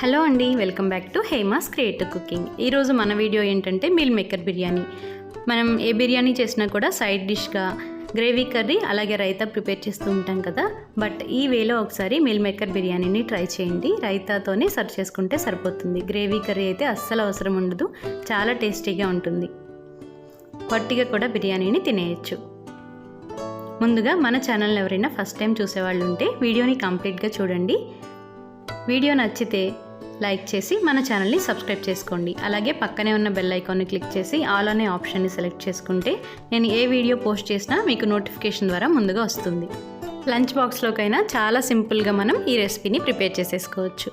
Hello అండి welcome back to Hema's creative cooking. ఈరోజు మన వీడియో ఏంటంటే మీల్ మేకర్ బిర్యానీ. మనం ఏ బిర్యానీ చేసినా కూడా సైడ్ డిష్గా గ్రేవీ కర్రీ అలాగే రైతా ప్రిపేర్ చేస్తూ ఉంటాం కదా. బట్ ఈ వేలో ఒకసారి మీల్ మేకర్ బిర్యానీని ట్రై చేయండి. రైతాతోనే సర్వ్ చేసుకుంటే సరిపోతుంది. గ్రేవీ కర్రీ అయితే అస్సలు అవసరం ఉండదు. చాలా టేస్టీగా ఉంటుంది. పట్టిగా కూడా బిర్యానీని తినేయచ్చు. ముందుగా మన ఛానల్ని ఎవరైనా ఫస్ట్ టైం చూసేవాళ్ళు ఉంటే వీడియోని కంప్లీట్గా చూడండి. వీడియో నచ్చితే లైక్ చేసి మన ఛానల్ని సబ్స్క్రైబ్ చేసుకోండి. అలాగే పక్కనే ఉన్న బెల్ ఐకాన్ని క్లిక్ చేసి ఆల్ అనే ఆప్షన్ని సెలెక్ట్ చేసుకుంటే నేను ఏ వీడియో పోస్ట్ చేసినా మీకు నోటిఫికేషన్ ద్వారా ముందుగా వస్తుంది. లంచ్ బాక్స్లోకైనా చాలా సింపుల్గా మనం ఈ రెసిపీని ప్రిపేర్ చేసేసుకోవచ్చు.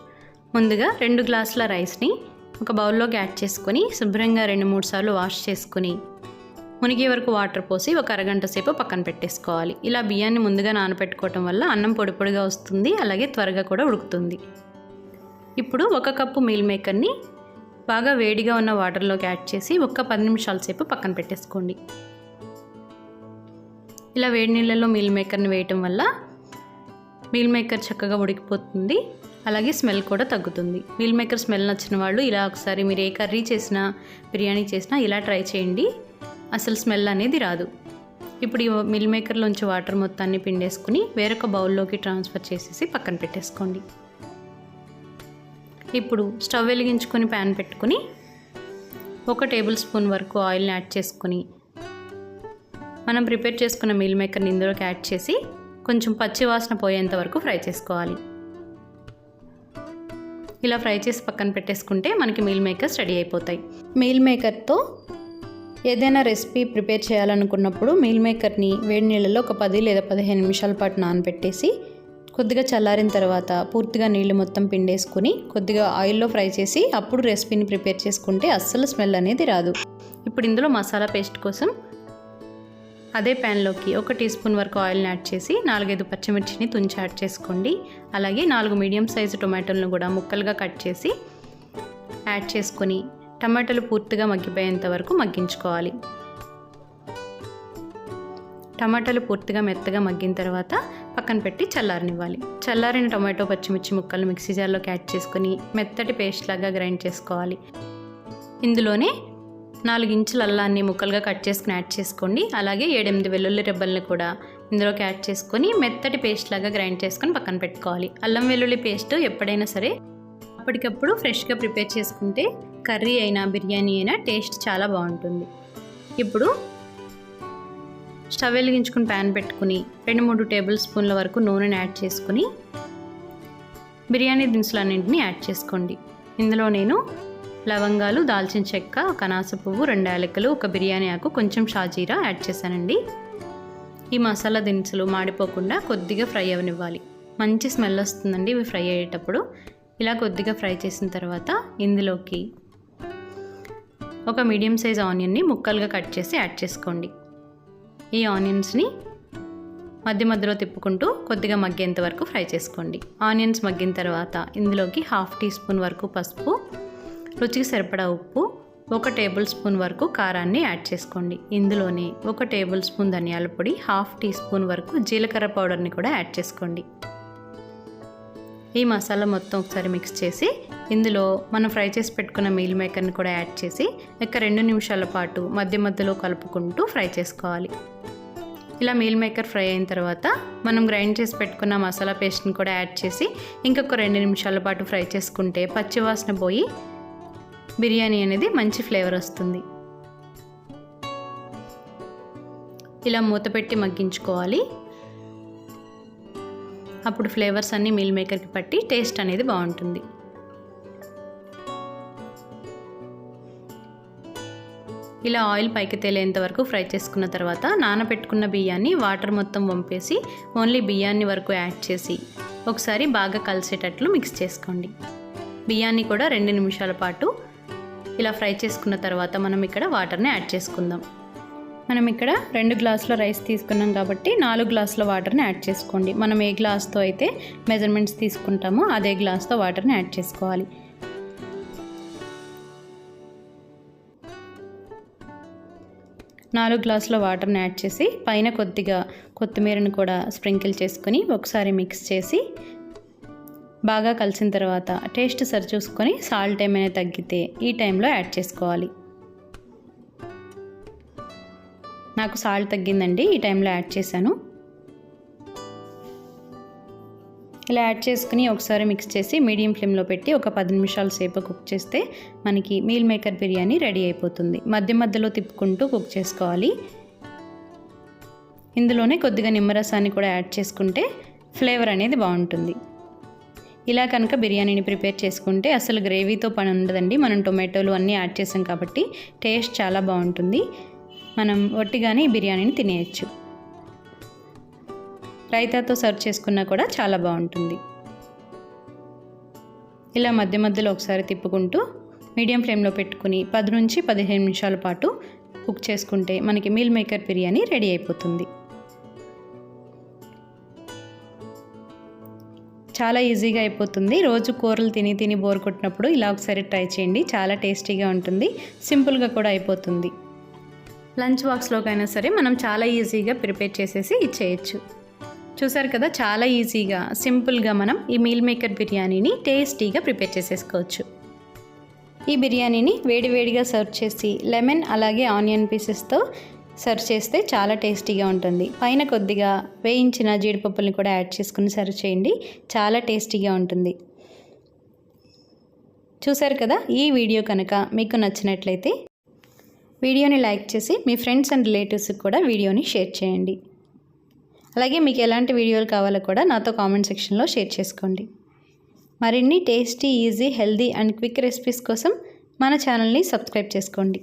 ముందుగా రెండు గ్లాసుల రైస్ని ఒక బౌల్లోకి యాడ్ చేసుకొని శుభ్రంగా రెండు మూడు సార్లు వాష్ చేసుకుని మునిగే వరకు వాటర్ పోసి ఒక అరగంట సేపు పక్కన పెట్టేసుకోవాలి. ఇలా బియ్యాన్ని ముందుగా నానబెట్టుకోవటం వల్ల అన్నం పొడి పొడిగా వస్తుంది అలాగే త్వరగా కూడా ఉడుకుతుంది. ఇప్పుడు ఒక కప్పు మీల్ మేకర్ని బాగా వేడిగా ఉన్న వాటర్లోకి యాడ్ చేసి ఒక్క పది నిమిషాల సేపు పక్కన పెట్టేసుకోండి. ఇలా వేడి నీళ్ళలో మీల్ మేకర్ని వేయటం వల్ల మీల్ మేకర్ చక్కగా ఉడికిపోతుంది. అలాగే స్మెల్ కూడా తగ్గుతుంది. మీల్ మేకర్ స్మెల్ నచ్చిన వాళ్ళు ఇలా ఒకసారి మీరు ఏ కర్రీ చేసినా బిర్యానీ చేసినా ఇలా ట్రై చేయండి. అసలు స్మెల్ అనేది రాదు. ఇప్పుడు ఈ మిల్ మేకర్లోంచి వాటర్ మొత్తాన్ని పిండేసుకుని వేరొక బౌల్లోకి ట్రాన్స్ఫర్ చేసేసి పక్కన పెట్టేసుకోండి. ఇప్పుడు స్టవ్ వెలిగించుకొని ప్యాన్ పెట్టుకుని ఒక టేబుల్ స్పూన్ వరకు ఆయిల్ని యాడ్ చేసుకుని మనం ప్రిపేర్ చేసుకున్న మీల్ మేకర్ని ఇందులోకి యాడ్ చేసి కొంచెం పచ్చి వాసన పోయేంత వరకు ఫ్రై చేసుకోవాలి. ఇలా ఫ్రై చేసి పక్కన పెట్టేసుకుంటే మనకి మీల్ మేకర్స్ రెడీ అయిపోతాయి. మీల్ మేకర్తో ఏదైనా రెసిపీ ప్రిపేర్ చేయాలనుకున్నప్పుడు మీల్ మేకర్ని వేడి నీళ్ళలో ఒక పది లేదా పదిహేను నిమిషాల పాటు నానబెట్టేసి కొద్దిగా చల్లారిన తర్వాత పూర్తిగా నీళ్ళు మొత్తం పిండేసుకుని కొద్దిగా ఆయిల్లో ఫ్రై చేసి అప్పుడు రెసిపీని ప్రిపేర్ చేసుకుంటే అస్సలు స్మెల్ అనేది రాదు. ఇప్పుడు ఇందులో మసాలా పేస్ట్ కోసం అదే ప్యాన్లోకి ఒక టీ స్పూన్ వరకు ఆయిల్ని యాడ్ చేసి నాలుగైదు పచ్చిమిర్చిని తుంచి యాడ్ చేసుకోండి. అలాగే నాలుగు మీడియం సైజు టొమాటోలను కూడా ముక్కలుగా కట్ చేసి యాడ్ చేసుకొని టమాటాలు పూర్తిగా మగ్గిపోయేంత వరకు మగ్గించుకోవాలి. టమాటాలు పూర్తిగా మెత్తగా మగ్గిన తర్వాత పక్కన పెట్టి చల్లారనివ్వాలి. చల్లారిన టమాటో పచ్చిమిర్చి ముక్కలు మిక్సీ జార్లోకి యాడ్ చేసుకొని మెత్తటి పేస్ట్ లాగా గ్రైండ్ చేసుకోవాలి. ఇందులోనే నాలుగు ఇంచుల అల్లాన్ని ముక్కలుగా కట్ చేసుకుని యాడ్ చేసుకోండి. అలాగే ఏడెనిమిది వెల్లుల్లి రెబ్బల్ని కూడా ఇందులోకి యాడ్ చేసుకొని మెత్తటి పేస్ట్ లాగా గ్రైండ్ చేసుకొని పక్కన పెట్టుకోవాలి. అల్లం వెల్లుల్లి పేస్ట్ ఎప్పుడైనా సరే అప్పటికప్పుడు ఫ్రెష్గా ప్రిపేర్ చేసుకుంటే కర్రీ అయినా బిర్యానీ అయినా టేస్ట్ చాలా బాగుంటుంది. ఇప్పుడు స్టవ్ వెలిగించుకుని ప్యాన్ పెట్టుకుని రెండు మూడు టేబుల్ స్పూన్ల వరకు నూనెని యాడ్ చేసుకుని బిర్యానీ దినుసులన్నింటినీ యాడ్ చేసుకోండి. ఇందులో నేను లవంగాలు దాల్చిన చెక్క ఒక అనాస పువ్వు రెండు యాలకులు ఒక బిర్యానీ ఆకు కొంచెం షాజీరా యాడ్ చేశానండి. ఈ మసాలా దినుసులు మాడిపోకుండా కొద్దిగా ఫ్రై అవనివ్వాలి. మంచి స్మెల్ వస్తుందండి ఇవి ఫ్రై అయ్యేటప్పుడు. ఇలా కొద్దిగా ఫ్రై చేసిన తర్వాత ఇందులోకి ఒక మీడియం సైజ్ ఆనియన్ని ముక్కలుగా కట్ చేసి యాడ్ చేసుకోండి. ఈ ఆనియన్స్ని మధ్య మధ్యలో తిప్పుకుంటూ కొద్దిగా మగ్గేంత వరకు ఫ్రై చేసుకోండి. ఆనియన్స్ మగ్గిన తర్వాత ఇందులోకి హాఫ్ టీ స్పూన్ వరకు పసుపు రుచికి సరిపడా ఉప్పు ఒక టేబుల్ స్పూన్ వరకు కారాన్ని యాడ్ చేసుకోండి. ఇందులోనే ఒక టేబుల్ స్పూన్ ధనియాల పొడి హాఫ్ టీ స్పూన్ వరకు జీలకర్ర పౌడర్ని కూడా యాడ్ చేసుకోండి. ఈ మసాలా మొత్తం ఒకసారి మిక్స్ చేసి ఇందులో మనం ఫ్రై చేసి పెట్టుకున్న మీల్ మేకర్ని కూడా యాడ్ చేసి ఇక రెండు నిమిషాల పాటు మధ్య మధ్యలో కలుపుకుంటూ ఫ్రై చేసుకోవాలి. ఇలా మీల్ మేకర్ ఫ్రై అయిన తర్వాత మనం గ్రైండ్ చేసి పెట్టుకున్న మసాలా పేస్ట్ని కూడా యాడ్ చేసి ఇంకొక రెండు నిమిషాల పాటు ఫ్రై చేసుకుంటే పచ్చివాసన పోయి బిర్యానీ అనేది మంచి ఫ్లేవర్ వస్తుంది. ఇలా మూత పెట్టి మగ్గించుకోవాలి. అప్పుడు ఫ్లేవర్స్ అన్నీ మీల్ మేకర్కి పట్టి టేస్ట్ అనేది బాగుంటుంది. ఇలా ఆయిల్ పైకి తేలేంత వరకు ఫ్రై చేసుకున్న తర్వాత నానబెట్టుకున్న బియ్యాన్ని వాటర్ మొత్తం వంపేసి ఓన్లీ బియ్యాన్ని వరకు యాడ్ చేసి ఒకసారి బాగా కలిసేటట్లు మిక్స్ చేసుకోండి. బియ్యాన్ని కూడా రెండు నిమిషాల పాటు ఇలా ఫ్రై చేసుకున్న తర్వాత మనం ఇక్కడ వాటర్ని యాడ్ చేసుకుందాం. మనం ఇక్కడ రెండు గ్లాసుల రైస్ తీసుకున్నాం కాబట్టి నాలుగు గ్లాసుల వాటర్ని యాడ్ చేసుకోండి. మనం ఏ గ్లాస్తో అయితే మెజర్మెంట్స్ తీసుకుంటామో అదే గ్లాస్తో వాటర్ని యాడ్ చేసుకోవాలి. నాలుగు గ్లాసుల వాటర్ని యాడ్ చేసి పైన కొద్దిగా కొత్తిమీరని కూడా స్ప్రింకిల్ చేసుకొని ఒకసారి మిక్స్ చేసి బాగా కలిసిన తర్వాత టేస్ట్ సరి చూసుకొని సాల్ట్ ఏమైనా తగ్గితే ఈ టైంలో యాడ్ చేసుకోవాలి. నాకు సాల్ట్ తగ్గిందండి ఈ టైంలో యాడ్ చేశాను. ఇలా యాడ్ చేసుకుని ఒకసారి మిక్స్ చేసి మీడియం ఫ్లేమ్లో పెట్టి ఒక పది నిమిషాల సేపు కుక్ చేస్తే మనకి మీల్ మేకర్ బిర్యానీ రెడీ అయిపోతుంది. మధ్య మధ్యలో తిప్పుకుంటూ కుక్ చేసుకోవాలి. ఇందులోనే కొద్దిగా నిమ్మరసాన్ని కూడా యాడ్ చేసుకుంటే ఫ్లేవర్ అనేది బాగుంటుంది. ఇలా కనుక బిర్యానీని ప్రిపేర్ చేసుకుంటే అసలు గ్రేవీతో పని ఉండదండి. మనం టొమాటోలు అన్నీ యాడ్ చేసాం కాబట్టి టేస్ట్ చాలా బాగుంటుంది. మనం ఒట్టిగానే ఈ బిర్యానీని తినేయచ్చు. రైతాతో సర్వ్ చేసుకున్నా కూడా చాలా బాగుంటుంది. ఇలా మధ్య మధ్యలో ఒకసారి తిప్పుకుంటూ మీడియం ఫ్లేమ్లో పెట్టుకుని పది నుంచి పదిహేను నిమిషాల పాటు కుక్ చేసుకుంటే మనకి మీల్ మేకర్ బిర్యానీ రెడీ అయిపోతుంది. చాలా ఈజీగా అయిపోతుంది. రోజు కూరలు తిని తిని బోర్ కొట్టినప్పుడు ఇలా ఒకసారి ట్రై చేయండి. చాలా టేస్టీగా ఉంటుంది. సింపుల్గా కూడా అయిపోతుంది. లంచ్ బాక్స్లోకైనా సరే మనం చాలా ఈజీగా ప్రిపేర్ చేసేసి ఇచ్చేయచ్చు. చూసారు కదా చాలా ఈజీగా సింపుల్గా మనం ఈ మీల్ మేకర్ బిర్యానీని టేస్టీగా ప్రిపేర్ చేసేసుకోవచ్చు. ఈ బిర్యానీని వేడివేడిగా సర్వ్ చేసి లెమన్ అలాగే ఆనియన్ పీసెస్తో సర్వ్ చేస్తే చాలా టేస్టీగా ఉంటుంది. పైన కొద్దిగా వేయించిన జీడిపప్పుల్ని కూడా యాడ్ చేసుకుని సర్వ్ చేయండి చాలా టేస్టీగా ఉంటుంది. చూసారు కదా ఈ వీడియో కనుక మీకు నచ్చినట్లయితే వీడియోని లైక్ చేసి మీ ఫ్రెండ్స్ అండ్ రిలేటివ్స్కి కూడా వీడియోని షేర్ చేయండి. అలాగే మీకు ఎలాంటి వీడియోలు కావాలో కూడా నాతో కామెంట్ సెక్షన్లో షేర్ చేసుకోండి. మరిన్ని tasty easy healthy and quick recipes కోసం మన ఛానల్ని సబ్స్క్రైబ్ చేసుకోండి.